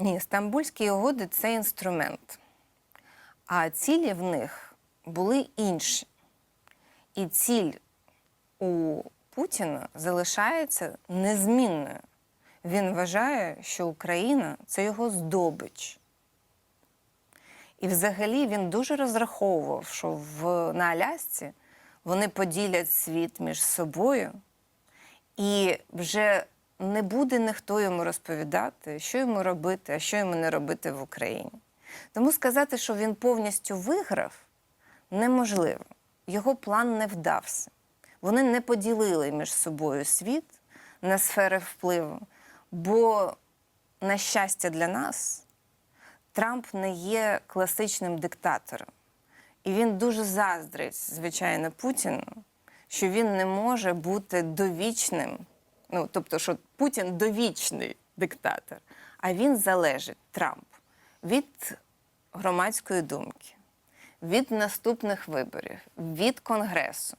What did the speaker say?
Ні, стамбульські угоди це інструмент. А цілі в них були інші. І ціль у Путіна залишається незмінною. Він вважає, що Україна це його здобич. І взагалі він дуже розраховував, що в, на Алясці вони поділять світ між собою, і вже не буде ніхто йому розповідати, що йому робити, а що йому не робити в Україні. Тому сказати, що він повністю виграв, неможливо. Його план не вдався. Вони не поділили між собою світ на сфери впливу, бо, на щастя для нас, Трамп не є класичним диктатором. І він дуже заздрить, звичайно, Путіну, що він не може бути довічним. Ну, тобто, що Путін довічний диктатор, а він залежить Трамп від громадської думки, від наступних виборів, від Конгресу.